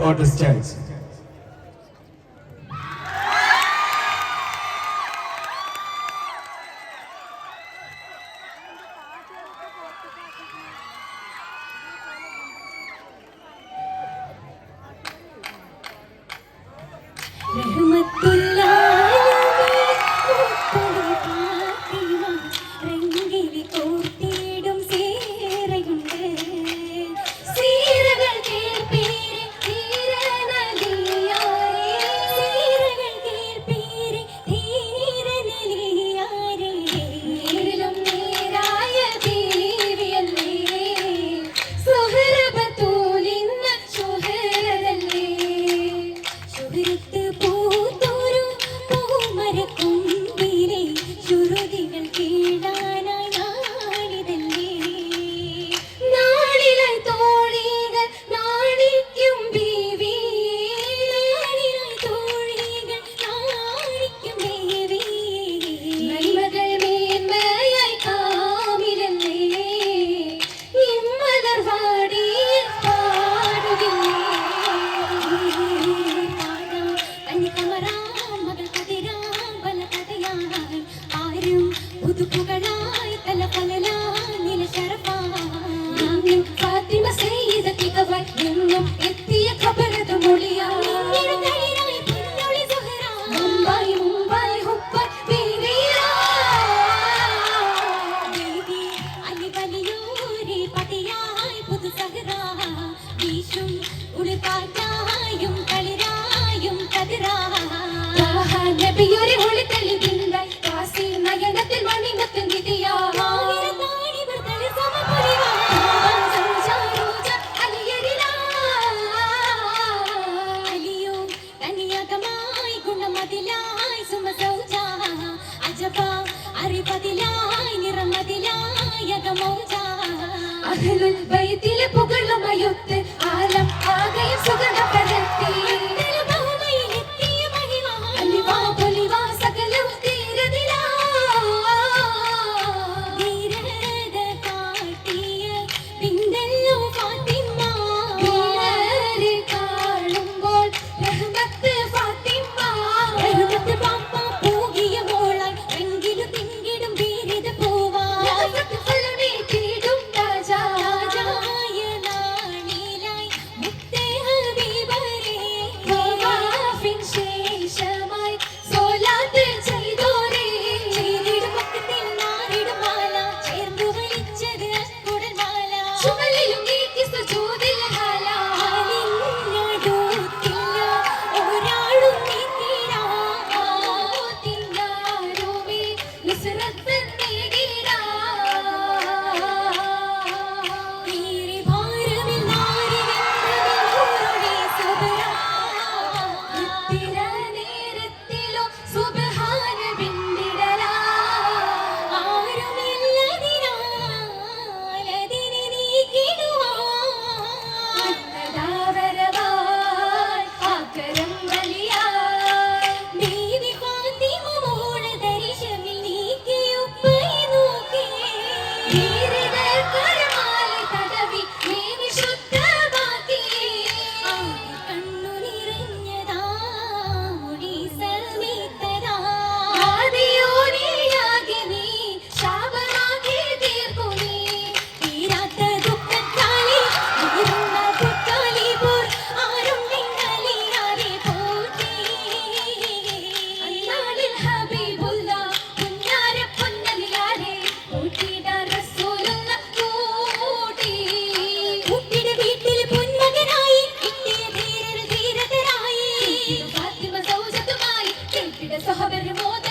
understands അഹ്ലുൽ ബൈത്തിലെ പുകളുമയൊത്ത് ആലം ആകെ സുഗന്ധ Excelente. দেবো